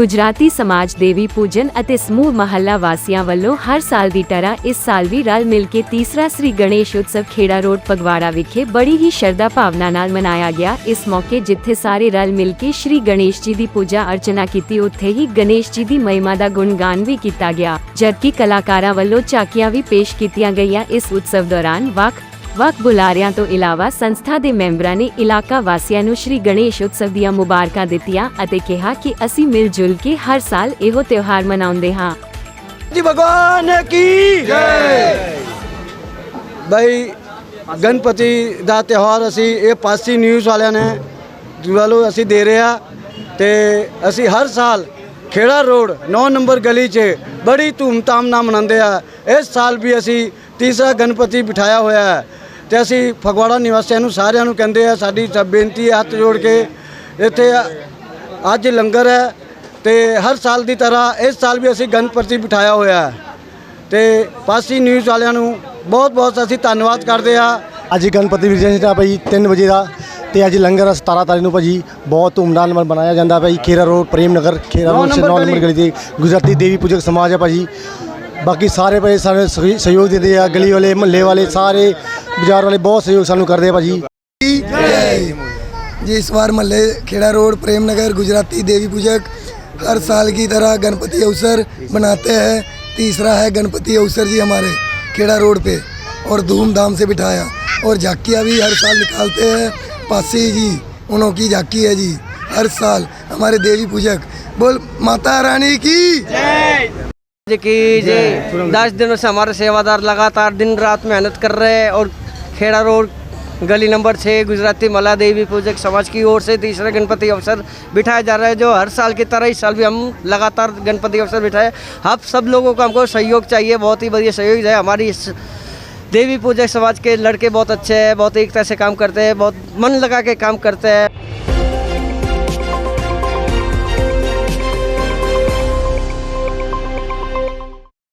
ਗੁਜਰਾਤੀ ਸਮਾਜ ਦੇਵੀ ਪੂਜਨ ਅਤੇ ਸਮੂਹ ਮਹੱਲਾ ਵਾਸੀਆਂ ਵੱਲੋਂ ਹਰ ਸਾਲ ਦੀ ਤਰ੍ਹਾਂ ਇਸ ਸਾਲ ਵੀ ਰਲ ਮਿਲ ਕੇ ਤੀਸਰਾ ਸ੍ਰੀ ਗਣੇਸ਼ ਉਤਸਵ ਖੇੜਾ ਰੋਡ ਪਗਵਾੜਾ ਵਿਖੇ ਬੜੀ ਹੀ ਸ਼ਰਧਾ ਭਾਵਨਾ ਨਾਲ ਮਨਾਇਆ ਗਿਆ। ਇਸ ਮੌਕੇ ਜਿੱਥੇ ਸਾਰੇ ਰਲ ਮਿਲ ਕੇ ਸ੍ਰੀ ਗਣੇਸ਼ ਜੀ ਦੀ ਪੂਜਾ ਅਰਚਨਾ ਕੀਤੀ, ਉੱਥੇ ਹੀ ਗਣੇਸ਼ ਜੀ ਦੀ ਮਹਿਮਾ ਦਾ ਗੁਣਗਾਨ ਵੀ ਕੀਤਾ ਗਿਆ। ਜਦਕਿ ਕਲਾਕਾਰਾਂ ਵੱਲੋਂ ਝਾਕੀਆਂ ਵੀ ਪੇਸ਼ ਕੀਤੀਆਂ ਗਈਆਂ। ਇਸ ਉਤਸਵ ਦੌਰਾਨ ਵੱਖ ਵੱਖ ਬੁਲਾਰਿਆਂ ਤੋਂ ਇਲਾਵਾ ਸੰਸਥਾ ਦੇ ਮੈਂਬਰਾਂ ਨੇ ਇਲਾਕਾ ਵਾਸੀਆਂ ਨੂੰ ਸ਼੍ਰੀ ਗਣੇਸ਼ ਉਤਸਵ ਦੀਆਂ ਮੁਬਾਰਕਾਂ ਦਿੱਤੀਆਂ ਅਤੇ ਕਿਹਾ ਕਿ ਅਸੀਂ ਮਿਲ ਜੁਲ ਕੇ ਹਰ ਸਾਲ ਇਹੋ ਤਿਉਹਾਰ ਮਨਾਉਂਦੇ ਹਾਂ। ਜੀ ਭਗਵਾਨ ਕੀ ਜੈ। ਭਾਈ ਗਣਪਤੀ ਦਾ ਤਿਉਹਾਰ ਅਸੀਂ ਇਹ ਪਾਸੀ ਨਿਊਜ਼ ਵਾਲਿਆਂ ਨੇ ਵੱਲੋਂ ਅਸੀਂ ਦੇ ਰਿਹਾ ਤੇ ਅਸੀਂ ਹਰ ਸਾਲ ਖੇੜਾ ਰੋਡ 9 ਨੰਬਰ ਗਲੀ 'ਚ ਬੜੀ ਧੂਮ ਧਾਮ ਨਾਲ ਮਨਾਉਂਦੇ ਆ ਇਸ ਸਾਲ ਵੀ ਅਸੀਂ ਤੀਸਰਾ ਗਣਪਤੀ ਬਿਠਾਇਆ ਹੋਇਆ ਹੈ। ਤੇ ਅਸੀਂ ਫਗਵਾੜਾ ਨਿਵਾਸੀਆਂ ਨੂੰ ਸਾਰਿਆਂ ਨੂੰ ਕਹਿੰਦੇ ਆ ਸਾਡੀ ਸਭ ਬੇਨਤੀ ਹੈ ਹੱਥ ਜੋੜ ਕੇ। ਇੱਥੇ ਅੱਜ ਲੰਗਰ ਹੈ ਤੇ ਹਰ ਸਾਲ ਦੀ ਤਰ੍ਹਾਂ ਇਸ ਸਾਲ ਵੀ ਅਸੀਂ ਗਣਪਤੀ ਬਿਠਾਇਆ ਹੋਇਆ ਹੈ। ਤੇ ਪਾਸੀ ਨਿਊਜ਼ ਵਾਲਿਆਂ ਨੂੰ ਬਹੁਤ ਬਹੁਤ ਅਸੀਂ ਧੰਨਵਾਦ ਕਰਦੇ ਹਾਂ। ਅੱਜ ਗਣਪਤੀ ਵਿਸਰਜਨ ਦਾ ਭਾਈ 3 ਵਜੇ ਦਾ ਤੇ ਅੱਜ ਲੰਗਰ 17 ਤਾਰੀਖ ਨੂੰ ਭਾਜੀ। ਬਹੁਤ ਧੂਮਧਾਮ ਨਾਲ ਮਨਾਇਆ ਜਾਂਦਾ ਭਾਈ। ਖੇਰਾ ਰੋਡ ਪ੍ਰੇਮ ਨਗਰ ਖੇਰਾ ਰੋਡ ਸੇ ਨੰਬਰ 9 ਨੰਬਰ ਗਲੀ। ਤੇ ਗੁਜਰਾਤੀ ਦੇਵੀ ਪੂਜਕ ਸਮਾਜ ਹੈ ਭਾਜੀ। ਬਾਕੀ ਸਾਰੇ ਭਾਈ ਸਾਰੇ ਸਹਿ- ਸਹਿਯੋਗ ਦਿੰਦੇ ਆ ਗਲੀ ਵਾਲੇ ਮਹੱਲੇ ਵਾਲੇ ਸਾਰੇ ਬਾਜ਼ਾਰ ਵਾਲੇ ਬਹੁਤ ਸਹਿਯੋਗ ਸਾਨੂੰ ਕਰਦੇ ਆ ਭਾਜੀ जी इस बार मल्ले खेड़ा रोड प्रेम नगर गुजराती देवी पूजक हर साल की तरह गणपति अवसर बनाते हैं तीसरा है गणपति अवसर जी हमारे खेड़ा रोड पे और धूमधाम से बिठाया और झांकियाँ भी हर साल निकालते हैं पासी जी उन्हों की झांकी है जी हर साल हमारे देवी पूजक बोल माता रानी की जी की जी दस दिनों से हमारे सेवादार लगातार दिन रात मेहनत कर रहे हैं और खेड़ा रोड गली नंबर छः गुजराती मला देवी पूजक समाज की ओर से तीसरा गणपति अवसर बिठाया जा रहा है जो हर साल की तरह इस साल भी हम लगातार गणपति अवसर बिठाए अब सब लोगों को हमको सहयोग चाहिए बहुत ही बढ़िया सहयोग है। हमारी इस देवी पूजक समाज के लड़के बहुत अच्छे हैं बहुत एकता से काम करते हैं बहुत मन लगा के काम करते हैं।